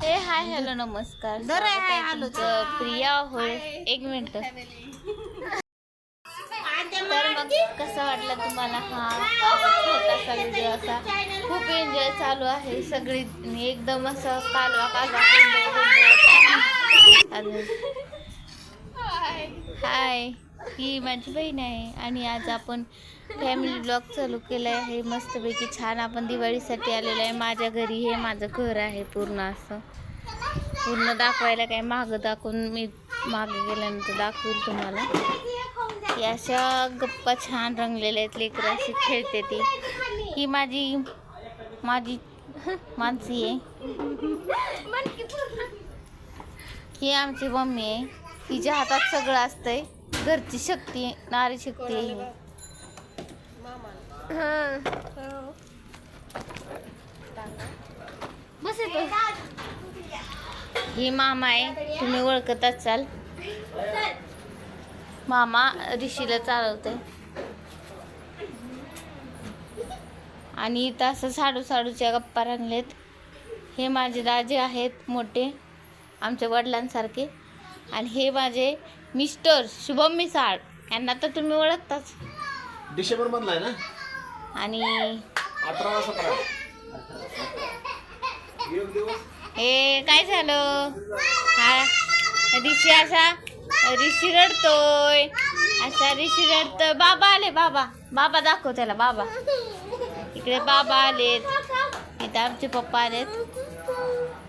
हे hi hello नमस्कार. आहे आलो. तुमचं प्रिया होय. एक मिनिट. तर मग कसा वाटला तुम्हाला? हा छोटासा व्हिडिओ असा खूप एन्जॉय चालू आहे. सगळी एकदम असं कालवा कालवा हाय. ही माझी बहीण आहे. आणि आज आपण फॅमिली ब्लॉग चालू केला आहे मस्तपैकी छान आपण दिवाळीसाठी आलेलो आहे. माझ्या घरी हे माझं घर आहे पूर्ण असं. पूर्ण दाखवायला काय मागं दाखवून मी मागे गेल्यानंतर दाखवेल तुम्हाला. या अशा गप्पा छान रंगलेल्या आहेत. लेकरं अशी खेळते ती. ही माझी माझी माणसी आहे. ही आमची मम्मी आहे. तिच्या हातात सगळं असतंय. घरची शक्ती नारी शक्ती. आहे ही. बस येतो ही मामा आहे. तुम्ही ओळखत असाल. मामा ऋषीला चालवते आणि इथं असं साडू साडूच्या गप्पा रंगलेत. हे माझे राजे आहेत मोठे. आमच्या वडिलांसारखे. आणि हे माझे मिस्टर शुभम मिसाळ यांना तर तुम्ही ओळखताच. डिसेंबर मधला आहे ना? आणि अठरा सतरा एक दिवस. हे काय झालं? हा ऋषी असा ऋषी रडतोय. असा ऋषी रडतोय बाबा आले बाबा. बाबा दाखव त्याला बाबा. इकडे बाबा आलेत. इथं आमचे पप्पा आलेत.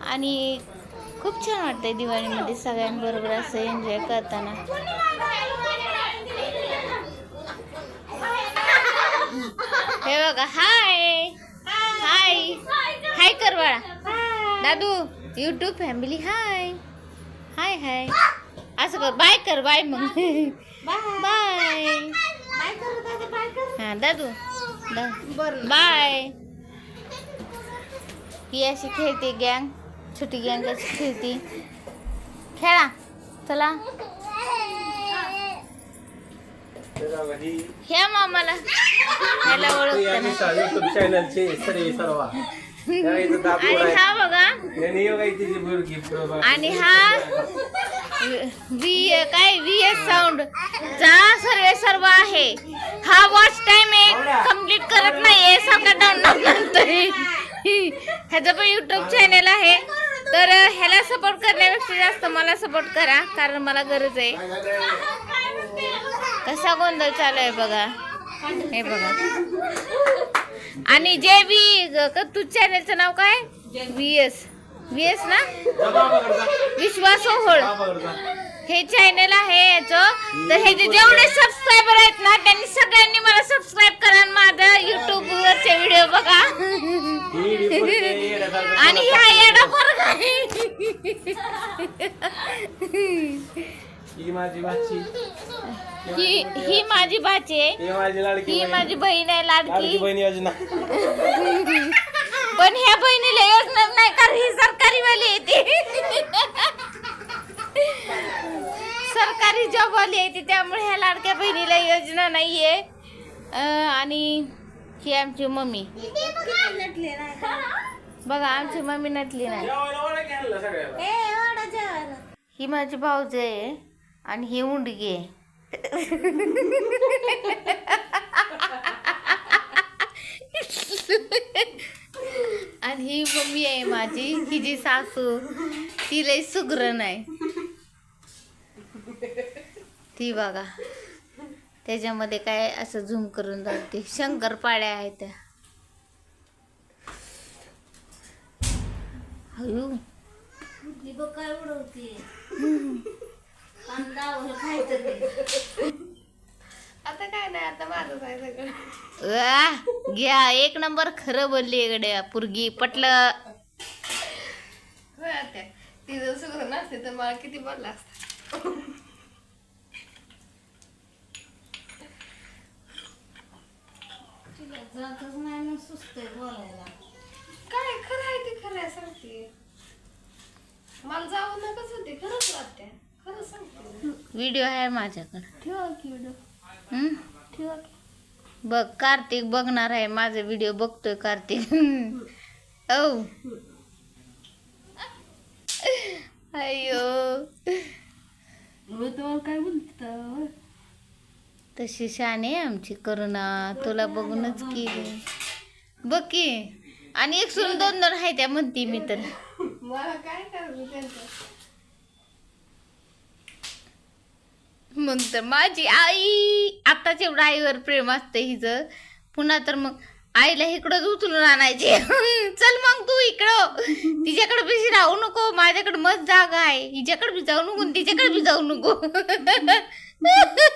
आणि खूप छान वाटतंय दिवाळीमध्ये सगळ्यांबरोबर असं एन्जॉय करताना. हे बघा हाय हाय हाय कर बाळा दादू युट्यूब फॅमिली हाय हाय हाय असं कर बाय कर बाय मग. बाय हा दादू. बाय ही अशी खेळते गँग छोटी गँग अशी खेळते. खेळा. चला. ह्या मामाला. ह्याला चॅनलचे सर्व सर्व. आणि हा बघा. आणि हा व्ही काय? व्ही एस साऊंड चा सर्वे सर्व आहे. हा वॉच टाइम एक कंप्लीट करत नाहीये सारखा डाऊनलोड म्हणतोय ह्याचं पण युट्यूब चॅनल आहे. तर ह्याला सपोर्ट करण्यापेक्षा जास्त मला सपोर्ट करा कारण मला गरज आहे. कसा गोंधळ चालू आहे बघा. हे बघा. आणि जे बी तू चॅनलचं नाव काय? व्ही एस व्ही एस ना? विश्वास ओहोळ. हे चॅनल आहे याचं. तर हे जे जेवढे सबस्क्रायबर आहेत ना त्यांनी सगळ्यांनी मला सबस्क्राईब करा आणि माझं युट्यूब वरचे व्हिडिओ बघा. आणि ह्या येडा पोरगा आहे. ही माझी भाची. ही ही माझी भाची आहे. ही माझी लाडकी ही बहीण. माझी बहीण आहे लाडकी. लाडकी बहीण योजना. पण ह्या बहिणीला योजना नाही कारण ही सरकारी वाली सरकारी जॉब वाली आहे ती त्यामुळे ह्या लाडक्या बहिणीला योजना नाहीये. आणि ही आमची मम्मी. बघा आमची मम्मी नटली नाही. ही माझी भाऊज आहे आणि ही उंडगी आहे. आणि ही मम्मी आहे माझी ही जी सासू ती लई सुग्रण आहे ती बघा. त्याच्यामध्ये काय असं झूम करून जाते. शंकरपाड्या आहेत. काय उडवते आता काय नाही आता आहे सगळं. वा, घ्या एक नंबर खरं बोलली इकडे पुरगी पटलं. होय आत्या ती जर सुगरण तर मला किती बोलला असता. जातच नाही मग सुचतंय बोलायला. काय खरं आहे ते खरं आहे सांगते मला नकच होते खरंच आत्या खरं सांगते. व्हिडिओ आहे माझ्याकडे. ठेवा की व्हिडिओ. हम्म? ठेवा की. बघ कार्तिक बघणार आहे माझे व्हिडिओ बघतोय कार्तिक. औ. अयो मी तुम्हाला काय बोलत तशी शाने आहे आमची करुणा. तुला बघूनच केली बघ की. आणि एक सोडून दोन दोन आहे त्या म्हणते मी तर. मग तर माझी आई आताच एवढं आईवर प्रेम असतं हिचं पुन्हा तर मग आईला इकडंच उचलून आणायचे. चल मग तू इकडं. तिच्याकडे बेशी राहू नको. माझ्याकडे मस्त जागा आहे. हिच्याकडे बी जाऊ नको तिच्याकडे बी जाऊ नको.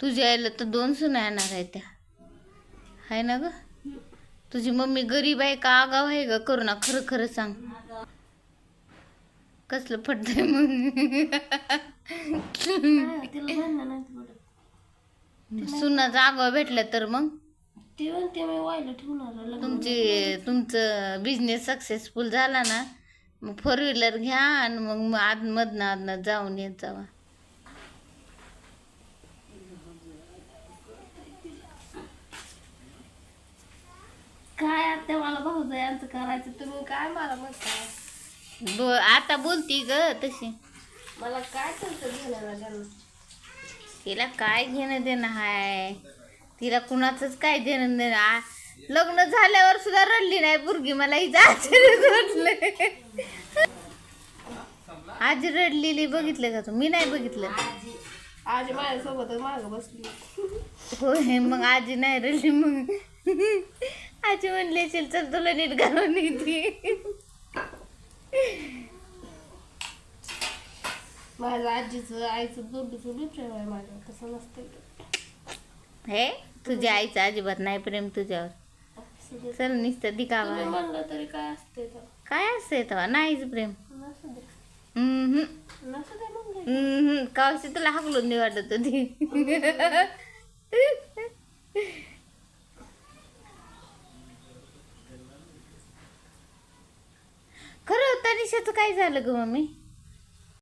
तुझ्या आईला तर दोन सुना येणार आहे त्या. आहे ना ग? तुझी मम्मी गरीब आहे का आगाव आहे ग? करू ना खरं खरं सांग. कसलं पडतंय मग? सुनाचा आगाव भेटला तर मग? तुमची तुमचं बिझनेस सक्सेसफुल झाला ना मग फोर व्हीलर घ्या आणि मग आद मधनं आदनं जाऊन येत जावा. काय आता मला भाऊ यांचं करायचं? तुम्ही काय मला म्हणताय ब आता बोलती ग तशी. मला काय त्यांना तिला काय घेणं देणं हाय? तिला कुणाचंच काय देणं देणं आ, लग्न झाल्यावर सुद्धा रडली नाही पोरगी मला हिचं आश्चर्यच वाटलं आजी रडलेली बघितलं का तू? मी नाही बघितलं. आजी माझ्यासोबतच माग बसली. होय मग आजी नाही रडली मग. आजी म्हणली असेल चल तुला नीट घालून येते. माझ्या आजीचं आईचं दोघीचं बी प्रेम आहे माझ्यावर तसं नसतं. हे? तुझ्या आईचं अजिबात नाही प्रेम तुझ्यावर. चल नुसतं दिखावा. तुम्ही आहे. म्हणलं तरी काय असते तर काय असतंय तेव्हा? नाहीच प्रेम. नसू दे. हम्म नसू दे म्हणलं हम्म कावशी तुला हाकलून नाही वाटत होती खरं तनिषाचं काय झालं ग मम्मी?